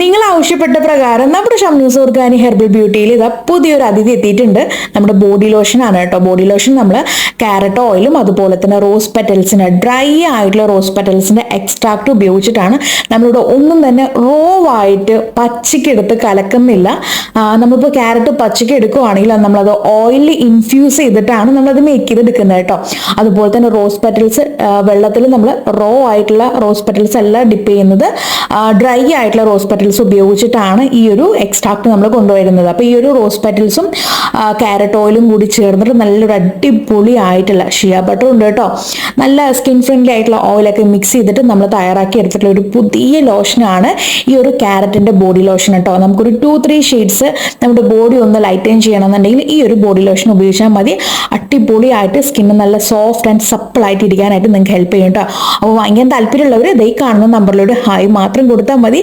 നിങ്ങൾ ആവശ്യപ്പെട്ട പ്രകാരം നമ്മുടെ ഷംനൂസ് ഓർഗാനിക് ഹെർബൽ ബ്യൂട്ടിയിൽ ഇതാ പുതിയൊരു അതിഥി എത്തിയിട്ടുണ്ട്. നമ്മുടെ ബോഡി ലോഷൻ ആണ് കേട്ടോ. ബോഡി ലോഷൻ നമ്മൾ ക്യാരറ്റ് ഓയിലും അതുപോലെ തന്നെ റോസ് പെറ്റൽസിന് ഡ്രൈ ആയിട്ടുള്ള റോസ് പെറ്റൽസിന്റെ എക്സ്ട്രാക്ട് ഉപയോഗിച്ചിട്ടാണ് നമ്മളിവിടെ ഒന്നും തന്നെ റോ ആയിട്ട് പച്ചക്കെടുത്ത് കലക്കുന്നില്ല. നമ്മളിപ്പോൾ ക്യാരറ്റ് പച്ചക്ക് എടുക്കുവാണെങ്കിൽ നമ്മളത് ഓയിലിൽ ഇൻഫ്യൂസ് ചെയ്തിട്ടാണ് നമ്മളത് മേക്ക് ചെയ്തെടുക്കുന്നത് കേട്ടോ. അതുപോലെ തന്നെ റോസ് പെറ്റൽസ് വെള്ളത്തിൽ നമ്മൾ റോ ആയിട്ടുള്ള റോസ് പെറ്റൽസ് എല്ലാം ഡിപ്പ് ചെയ്യുന്നത് ഡ്രൈ ആയിട്ടുള്ള റോസ് ഉപയോഗിച്ചിട്ടാണ് ഈ ഒരു എക്സ്ട്രാക്ട് നമ്മൾ കൊണ്ടുവരുന്നത്. അപ്പോൾ ഈ ഒരു റോസ് പെറ്റൽസും ക്യാരറ്റ് ഓയിലും കൂടി ചേർന്നിട്ട് നല്ലൊരു അടിപൊളി ആയിട്ടുള്ള ഷിയ ബട്ടർ ഉണ്ട് കേട്ടോ. നല്ല സ്കിൻ ഫ്രണ്ട്ലി ആയിട്ടുള്ള ഓയിലൊക്കെ മിക്സ് ചെയ്തിട്ട് നമ്മൾ തയ്യാറാക്കി എടുത്തിട്ടുള്ള ഒരു പുതിയ ലോഷനാണ് ഈ ഒരു ക്യാരറ്റിന്റെ ബോഡി ലോഷൻ കേട്ടോ. നമുക്കൊരു ടു ത്രീ ഷെയ്ഡ്സ് നമ്മുടെ ബോഡി ഒന്ന് ലൈറ്റൻ ചെയ്യണമെന്നുണ്ടെങ്കിൽ ഈ ഒരു ബോഡി ലോഷൻ ഉപയോഗിച്ചാൽ മതി. അടിപൊളിയായിട്ട് സ്കിന്ന് നല്ല സോഫ്റ്റ് ആൻഡ് സപ്പിൾ ആയിട്ട് ഇരിക്കാനായിട്ട് നിങ്ങൾക്ക് ഹെൽപ്പ് ചെയ്യും കേട്ടോ. അപ്പോൾ വാങ്ങിക്കാൻ താല്പര്യമുള്ളവർ ഇതേ കാണുന്ന നമ്പറിലൂടെ ഹായ് മാത്രം കൊടുത്താൽ മതി.